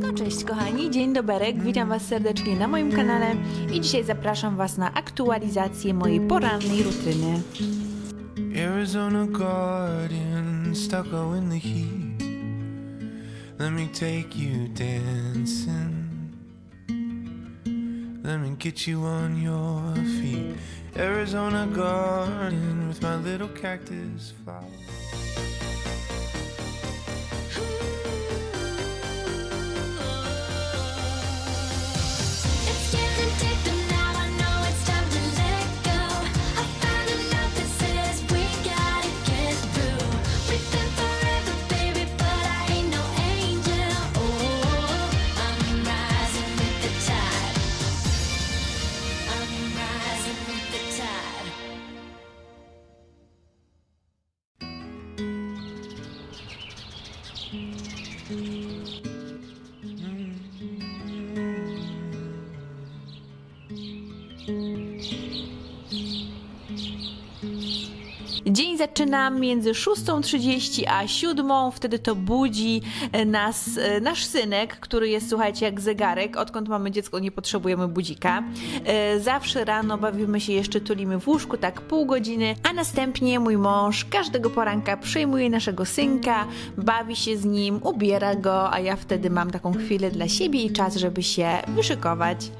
No cześć kochani, dzień doberek, witam was serdecznie na moim kanale i dzisiaj zapraszam was na aktualizację mojej porannej rutyny. Arizona garden, stuck out in the heat. Let me take you dancing. Let me get you on your feet. Arizona garden with my little cactus flower. Dzień zaczynam między 6.30 a 7.00, wtedy to budzi e, nas e, nasz synek, który jest, słuchajcie, jak zegarek. Odkąd mamy dziecko, nie potrzebujemy budzika. E, Zawsze rano bawimy się jeszcze, tulimy w łóżku, tak pół godziny, a następnie mój mąż każdego poranka przejmuje naszego synka, bawi się z nim, ubiera go, a ja wtedy mam taką chwilę dla siebie i czas, żeby się wyszykować.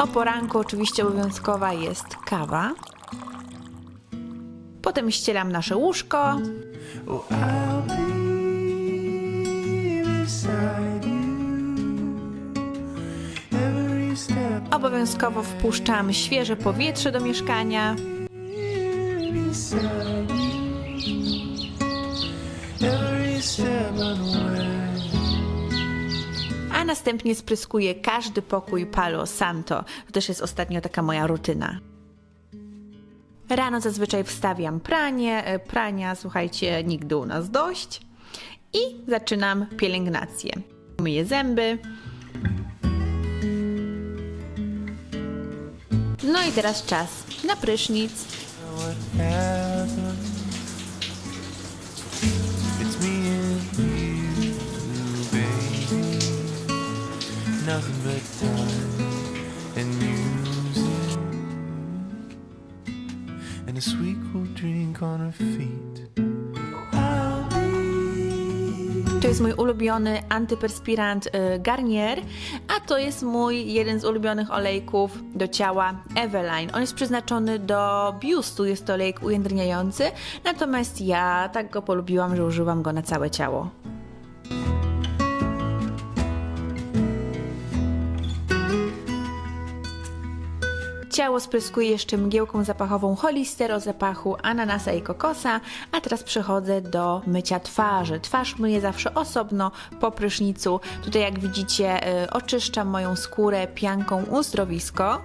O poranku oczywiście obowiązkowa jest kawa. Potem ścielam nasze łóżko. Oh, I'll be beside you. Every step Obowiązkowo wpuszczam świeże powietrze do mieszkania. beside you. Every step of the way. A następnie spryskuję każdy pokój Palo Santo. To też jest ostatnio taka moja rutyna. Rano zazwyczaj wstawiam pranie. E, Prania, słuchajcie, nigdy u nas dość. I zaczynam pielęgnację. Myję zęby. No i teraz czas na prysznic. To jest mój ulubiony antyperspirant y, Garnier, a to jest mój jeden z ulubionych olejków do ciała Eveline. On jest przeznaczony do biustu, jest to olejek ujędrniający, natomiast ja tak go polubiłam, że używam go na całe ciało. Ciało spryskuję jeszcze mgiełką zapachową Holister o zapachu ananasa i kokosa, a teraz przechodzę do mycia twarzy. Twarz myję zawsze osobno po prysznicu. Tutaj jak widzicie y, oczyszczam moją skórę pianką uzdrowisko.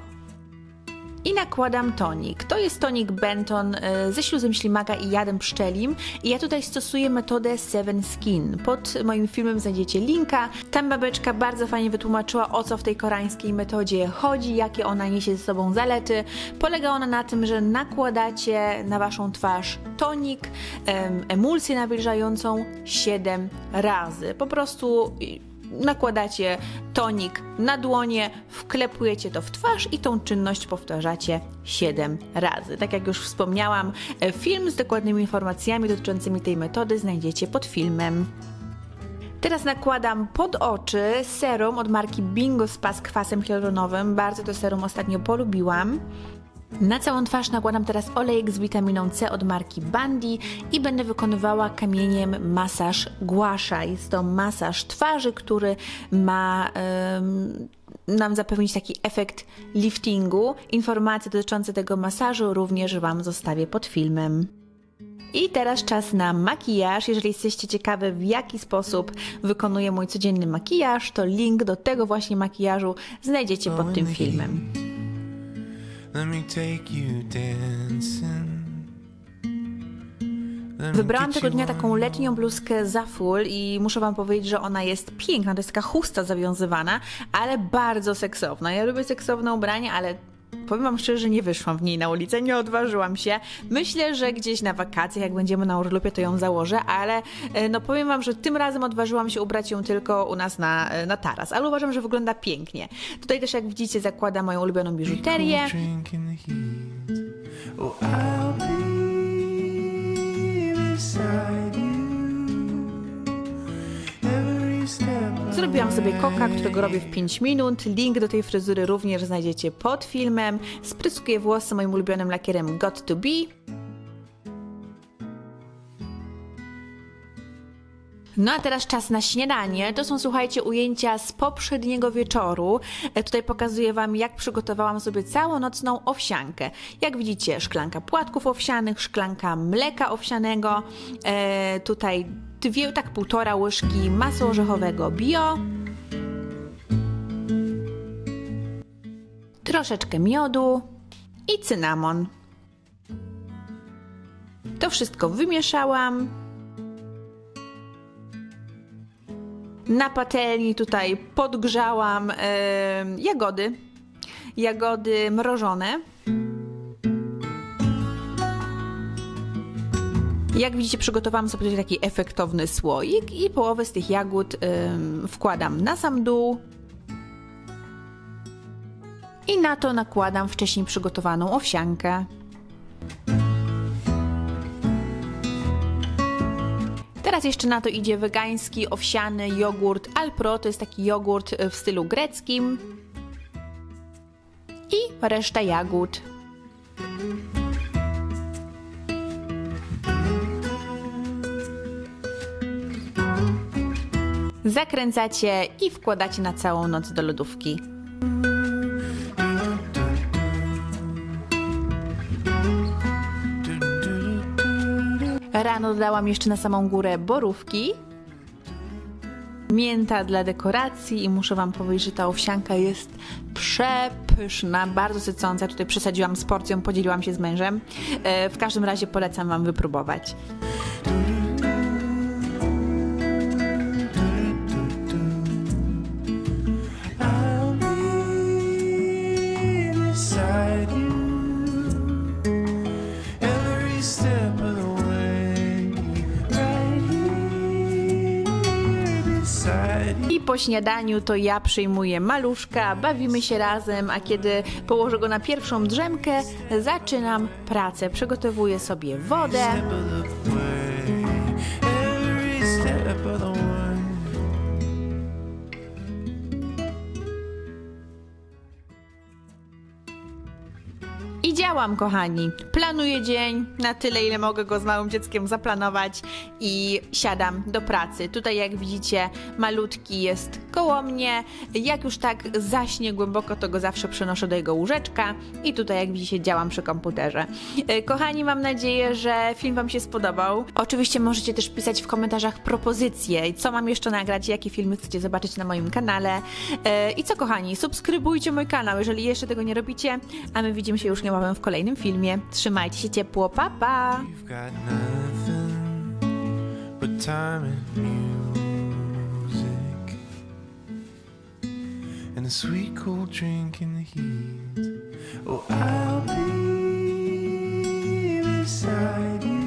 I nakładam tonik. To jest tonik Benton y, ze śluzem ślimaka i jadem pszczelim. I ja tutaj stosuję metodę Seven Skin. Pod moim filmem znajdziecie linka. Tam babeczka bardzo fajnie wytłumaczyła, o co w tej koreańskiej metodzie chodzi, jakie ona niesie ze sobą zalety. Polega ona na tym, że nakładacie na waszą twarz tonik, em, emulsję nawilżającą 7 razy. Po prostu nakładacie tonik na dłonie, wklepujecie to w twarz i tą czynność powtarzacie 7 razy. Tak jak już wspomniałam, e, film z dokładnymi informacjami dotyczącymi tej metody znajdziecie pod filmem. Teraz nakładam pod oczy serum od marki Bingo Spa z kwasem hialuronowym. Bardzo to serum ostatnio polubiłam. Na całą twarz nakładam teraz olejek z witaminą C od marki Bandi i będę wykonywała kamieniem masaż głasza. Jest to masaż twarzy, który ma em, nam zapewnić taki efekt liftingu. Informacje dotyczące tego masażu również Wam zostawię pod filmem. I teraz czas na makijaż. Jeżeli jesteście ciekawe, w jaki sposób wykonuję mój codzienny makijaż, to link do tego właśnie makijażu znajdziecie pod tym filmem. Wybrałam tego you dnia taką letnią bluzkę za full i muszę Wam powiedzieć, że ona jest piękna. To jest taka chusta zawiązywana, ale bardzo seksowna. Ja lubię seksowne ubrania, ale powiem wam szczerze, nie wyszłam w niej na ulicę, nie odważyłam się. Myślę, że gdzieś na wakacjach, jak będziemy na urlopie, to ją założę, ale e, no powiem wam, że tym razem odważyłam się ubrać ją tylko u nas na, e, na taras, ale uważam, że wygląda pięknie. Tutaj też, jak widzicie, zakłada moją ulubioną biżuterię. Beside you. Every Zrobiłam sobie koka, którego robię w 5 minut. Link do tej fryzury również znajdziecie pod filmem. Spryskuję włosy moim ulubionym lakierem Got to Be. No a teraz czas na śniadanie. To są, słuchajcie, ujęcia z poprzedniego wieczoru. E, Tutaj pokazuję Wam, jak przygotowałam sobie całonocną owsiankę. Jak widzicie, szklanka płatków owsianych, szklanka mleka owsianego, e, tutaj dwie, tak półtora łyżki masła orzechowego bio, troszeczkę miodu i cynamon. To wszystko wymieszałam. Na patelni tutaj podgrzałam em, jagody. Jagody mrożone. Jak widzicie, przygotowałam sobie tutaj taki efektowny słoik i połowę z tych jagód em, wkładam na sam dół. I na to nakładam wcześniej przygotowaną owsiankę. Teraz jeszcze na to idzie wegański, owsiany jogurt Alpro. To jest taki jogurt e, w stylu greckim. I reszta jagód. Zakręcacie i wkładacie na całą noc do lodówki. Rano dodałam jeszcze na samą górę borówki, mięta dla dekoracji i muszę Wam powiedzieć, że ta owsianka jest przepyszna, bardzo sycąca. Tutaj przesadziłam z porcją, podzieliłam się z mężem. E, W każdym razie polecam Wam wypróbować. Po śniadaniu to ja przyjmuję maluszka, bawimy się razem, a kiedy położę go na pierwszą drzemkę, zaczynam pracę. Przygotowuję sobie wodę. I działam, kochani. Planuję dzień na tyle, ile mogę go z małym dzieckiem zaplanować i siadam do pracy. Tutaj, jak widzicie, malutki jest koło mnie. Jak już tak zaśnie głęboko, to go zawsze przenoszę do jego łóżeczka i tutaj, jak widzicie, działam przy komputerze. E, Kochani, mam nadzieję, że film Wam się spodobał. Oczywiście możecie też pisać w komentarzach propozycje, co mam jeszcze nagrać, jakie filmy chcecie zobaczyć na moim kanale. E, I co, kochani, subskrybujcie mój kanał, jeżeli jeszcze tego nie robicie, a my widzimy się już niebawem w kolejnym filmie. Trzymajcie się ciepło, pa pa! And a sweet cold drink in the heat. Oh, I'll be beside you